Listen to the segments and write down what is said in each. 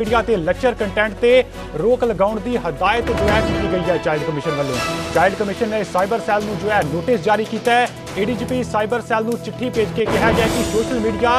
Media ਤੇ lecture content ਤੇ ਰੋਕ ਲਗਾਉਣ ਦੀ ਹਦਾਇਤ ਜੋ ਹੈ ਕੀਤੀ ਗਈ ਹੈ ਚਾਈਲਡ ਕਮਿਸ਼ਨ ਵੱਲੋਂ। ਚਾਈਲਡ ਕਮਿਸ਼ਨ ਨੇ ਸਾਈਬਰ ਸੈੱਲ ਨੂੰ ਜੋ ਹੈ ਨੋਟਿਸ ਜਾਰੀ ਕੀਤਾ ਹੈ। ਏਡੀਜੀਪੀ ਸਾਈਬਰ ਸੈੱਲ ਨੂੰ ਚਿੱਠੀ ਭੇਜ ਕੇ ਕਿਹਾ ਗਿਆ ਕਿ ਸੋਸ਼ਲ ਮੀਡੀਆ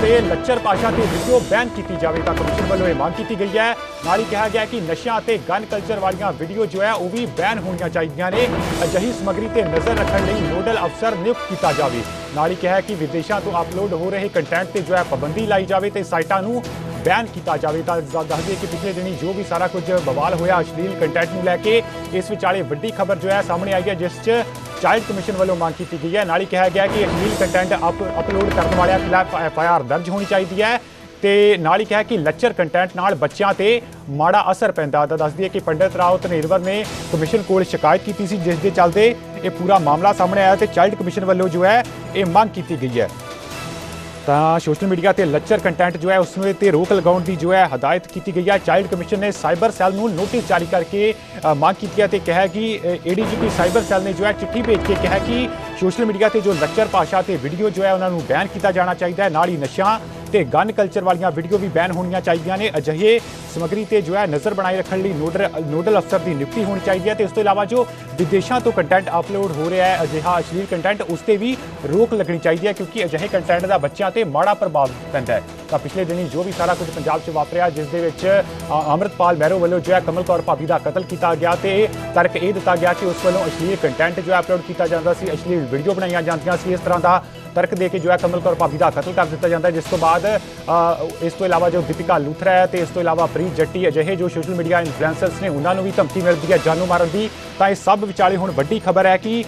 ਤੇ ਲੈਕਚਰ ਭਾਸ਼ਾ ਤੇ ਵੀਡੀਓ ਬੈਨ ਕੀਤੀ ਜਾਵੇ ਤਾਂ ਕਮਿਸ਼ਨ ਵੱਲੋਂ ਇਹ ਮੰਗ ਕੀਤੀ ਗਈ ਹੈ। ਨਾਲ ਹੀ ਕਿਹਾ ਗਿਆ ਕਿ ਨਸ਼ਿਆਂ ਤੇ ਗਨ ਕਲਚਰ ਵਾਲੀਆਂ ਵੀਡੀਓ ਜੋ ਹੈ ਉਹ ਵੀ ਬੈਨ ਹੋਣੀਆਂ ਚਾਹੀਦੀਆਂ ਨੇ। ਅਜਿਹੀ ਸਮੱਗਰੀ ਤੇ ਨਜ਼ਰ ਰੱਖਣ ਲਈ ਨੋਡਲ ਅਫਸਰ ਨਿਯੁਕਤ ਕੀਤਾ ਜਾਵੇ। ਨਾਲ ਹੀ ਕਿਹਾ ਕਿ ਵਿਦੇਸ਼ਾਂ ਤੋਂ ਅਪਲੋਡ ਹੋ ਰਹੇ ਕੰਟੈਂਟ ਤੇ ਜੋ ਹੈ ਪਾਬੰਦੀ ਲਾਈ ਜਾਵੇ ਤੇ ਸਾਈਟਾਂ ਨੂੰ ਬੈਨ ਕੀਤਾ ਜਾਵੇ ਤਾਂ ਦ- ਦੱਸ ਦਈਏ ਕਿ ਪਿਛਲੇ ਦਿਨੀ ਜੋ ਵੀ ਸਾਰਾ ਕੁਝ ਬਵਾਲ ਹੋਇਆ, ਅਸ਼ਲੀਲ ਕੰਟੈਂਟ ਨੂੰ ਲੈ ਕੇ, ਇਸ ਵਿਚਾਲੇ ਵੱਡੀ ਖਬਰ ਜੋ ਹੈ ਸਾਹਮਣੇ ਆਈ ਹੈ, ਜਿਸ 'ਚ ਚਾਈਲਡ ਕਮਿਸ਼ਨ ਵੱਲੋਂ ਮੰਗ ਕੀਤੀ ਗਈ ਹੈ। ਨਾਲ ਹੀ ਕਿਹਾ ਗਿਆ ਕਿ ਅਸ਼ਲੀਲ ਕੰਟੈਂਟ ਅਪਲੋਡ ਕਰਨ ਵਾਲਿਆਂ ਖਿਲਾਫ ਐਫ ਆਈ ਆਰ ਦਰਜ ਹੋਣੀ ਚਾਹੀਦੀ ਹੈ ਤੇ ਨਾਲ ਹੀ ਕਿਹਾ ਕਿ ਲੱਚਰ ਕੰਟੈਂਟ ਨਾਲ ਬੱਚਿਆਂ ਤੇ ਮਾੜਾ ਅਸਰ ਪੈਂਦਾ। ਤਾਂ ਦੱਸ ਦਈਏ ਕਿ ਪੰਡਿਤ ਰਾਓ ਧਨੇਰਵਰ ਨੇ ਕਮਿਸ਼ਨ ਕੋਲ ਸ਼ਿਕਾਇਤ ਕੀਤੀ ਸੀ, ਜਿਸ ਦੇ ਚੱਲਦੇ ਇਹ ਪੂਰਾ ਮਾਮਲਾ ਸਾਹਮਣੇ ਆਇਆ ਤੇ ਚਾਈਲਡ ਕਮਿਸ਼ਨ ਵੱਲੋਂ ਜੋ ਹੈ ਇਹ ਮੰਗ ਕੀਤੀ ਗਈ ਹੈ। ਤਾਂ ਸੋਸ਼ਲ ਮੀਡੀਆ ਤੇ ਲੈਕਚਰ ਕੰਟੈਂਟ ਜੋ ਹੈ, ਉਸ ਨੂੰ ਤੇ ਰੋਕ ਲਗਾਉਣ ਦੀ ਜੋ ਹੈ, ਹਦਾਇਤ ਕੀਤੀ ਗਈ ਹੈ। ਚਾਈਲਡ ਕਮਿਸ਼ਨ ਨੇ ਸਾਈਬਰ ਸੈੱਲ ਨੂੰ ਨੋਟਿਸ ਜਾਰੀ ਕਰਕੇ ਮੰਗ ਕੀਤੀ ਹੈ ਤੇ ਕਿਹਾ ਕਿ ਏਡੀਜੀਪੀ ਸਾਈਬਰ ਸੈੱਲ ਨੇ ਜੋ ਹੈ, ਚਿੱਠੀ ਭੇਜ ਕੇ ਕਿਹਾ ਕਿ ਸੋਸ਼ਲ ਮੀਡੀਆ ਤੇ ਜੋ ਲੈਕਚਰ ਭਾਸ਼ਾ ਤੇ ਵੀਡੀਓ ਜੋ ਹੈ, ਉਹਨਾਂ ਨੂੰ ਬੈਨ ਕੀਤਾ ਜਾਣਾ ਚਾਹੀਦਾ ਹੈ। ਨਾਲ ਹੀ ਨਸ਼ਿਆਂ ਤੇ ਗਨ ਕਲਚਰ ਵਾਲੀਆਂ ਵੀਡੀਓ ਵੀ ਬੈਨ ਹੋਣੀਆਂ ਚਾਹੀਦੀਆਂ ਨੇ। ਅਜਿਹੇ ਸਮੱਗਰੀ ਤੇ ਜੋ ਹੈ ਨਜ਼ਰ ਬਣਾਈ ਰੱਖਣ ਲਈ ਨੋਡਲ ਨੋਡਲ ਅਫਸਰ ਦੀ ਨਿਯੁਕਤੀ ਹੋਣੀ ਚਾਹੀਦੀ ਹੈ ਤੇ ਇਸ ਤੋਂ ਇਲਾਵਾ ਜੋ ਵਿਦੇਸ਼ਾਂ ਤੋਂ ਕੰਟੈਂਟ ਅਪਲੋਡ ਹੋ ਰਿਹਾ ਹੈ ਅਜਿਹਾ ਅਸ਼ਲੀਲ ਕੰਟੈਂਟ ਉਸ ਤੇ ਵੀ ਰੋਕ ਲੱਗਣੀ ਚਾਹੀਦੀ ਹੈ ਕਿਉਂਕਿ ਅਜਿਹੇ ਕੰਟੈਂਟ ਦਾ ਬੱਚਿਆਂ ਤੇ ਮਾੜਾ ਪ੍ਰਭਾਵ ਪੈਂਦਾ ਹੈ। ਤਾਂ ਪਿਛਲੇ ਦਿਨੀ ਜੋ ਵੀ ਸਾਰਾ ਕੁਝ ਪੰਜਾਬ 'ਚ ਵਾਪਰਿਆ ਜਿਸ ਦੇ ਵਿੱਚ ਅ, ਅੰਮ੍ਰਿਤਪਾਲ ਮਹਿਰੋ ਵੱਲੋਂ ਜੋ ਹੈ ਕਮਲ ਕੌਰ ਭਾਬੀ ਦਾ ਕਤਲ ਕੀਤਾ ਗਿਆ ਤੇ ਤਰਕ ਇਹ ਦਿੱਤਾ ਗਿਆ ਕਿ ਉਸ ਵੱਲੋਂ ਅਸ਼ਲੀਲ ਕੰਟੈਂਟ ਜੋ ਹੈ ਅਪਲੋਡ ਕੀਤਾ ਜਾਂਦਾ ਸੀ ਅਸ਼ਲੀਲ ਵੀਡੀਓ ਬਣਾਈਆਂ ਜਾਂਦੀਆਂ ਸੀ ਇਸ ਤਰ੍ਹਾਂ ਦਾ ਤਰਕ ਦੇ ਕੇ ਜੋ ਹੈ ਕਮਲ ਕੌਰ ਭਾਬੀ ਦਾ ਕਤਲ ਕਰ ਦਿੱਤਾ ਜਾਂਦਾ ਜਿਸ ਤੋਂ ਬਾਅਦ ਇਸ ਤੋਂ ਇਲਾਵਾ ਜੋ ਦੀਪਿਕਾ ਲੂਥਰਾ ਹੈ ਤੇ ਇਸ ਤੋਂ ਇਲਾਵਾ ਪ੍ਰੀ ਪ੍ਰੀਤ ਜੱਟੀ ਅਜਿਹੇ ਜੋ ਸੋਸ਼ਲ ਮੀਡੀਆ ਇਨਫਲੂਐਂਸਰਸ ਨੇ ਉਹਨਾਂ ਨੂੰ ਵੀ ਧਮਕੀ ਮਿਲਦੀ ਹੈ ਜਾਨੋਂ ਮਾਰਨ ਦੀ। ਤਾਂ ਇਹ ਸਭ ਵਿਚਾਲੇ ਹੁਣ ਵੱਡੀ ਖਬਰ ਹੈ ਕਿ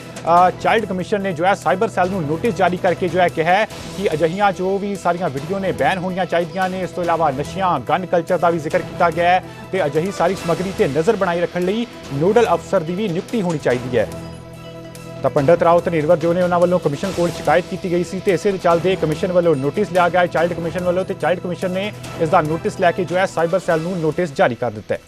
ਚਾਈਲਡ ਕਮਿਸ਼ਨ ਨੇ ਜੋ ਹੈ ਸਾਈਬਰ ਸੈੱਲ ਨੂੰ ਨੋਟਿਸ ਜਾਰੀ ਕਰਕੇ ਜੋ ਹੈ ਕਿਹਾ ਹੈ ਕਿ ਅਜਿਹੀਆਂ ਜੋ ਵੀ ਸਾਰੀਆਂ ਵੀਡੀਓ ਨੇ ਬੈਨ ਹੋਣੀਆਂ ਚਾਹੀਦੀਆਂ ਨੇ, ਇਸ ਤੋਂ ਇਲਾਵਾ ਨਸ਼ਿਆਂ, ਗਨ ਕਲਚਰ ਦਾ ਵੀ ਜ਼ਿਕਰ ਕੀਤਾ ਗਿਆ ਹੈ ਤੇ ਅਜਿਹੀ ਸਾਰੀ ਸਮੱਗਰੀ ਤੇ ਨਜ਼ਰ ਬਣਾਈ ਰੱਖਣ ਲਈ ਨੋਡਲ ਅਫਸਰ ਦੀ ਵੀ ਨਿਯੁਕਤੀ ਹੋਣੀ ਚਾਹੀਦੀ ਹੈ। ਤਾਂ ਪੰਡਤ ਰਾਓ ਨਿਰਵਰ ਜੋ ਨੇ ਉਹਨਾਂ ਵੱਲੋਂ ਕਮਿਸ਼ਨ ਕੋਲ ਸ਼ਿਕਾਇਤ ਕੀਤੀ ਗਈ ਸੀ ਤੇ ਇਸੇ ਦੇ ਚੱਲਦੇ ਕਮਿਸ਼ਨ ਵੱਲੋਂ ਨੋਟਿਸ ਲਿਆ ਗਿਆ। ਹੈ ਚਾਈਲਡ ਕਮਿਸ਼ਨ ਵੱਲੋਂ ਤੇ ਚਾਈਲਡ ਕਮਿਸ਼ਨ ਨੇ ਇਸ ਦਾ ਨੋਟਿਸ ਲੈ ਕੇ ਜੋ ਹੈ ਸਾਈਬਰ ਸੈੱਲ ਨੂੰ ਨੋਟਿਸ ਜਾਰੀ ਕਰ ਦਿੱਤਾ ਹੈ।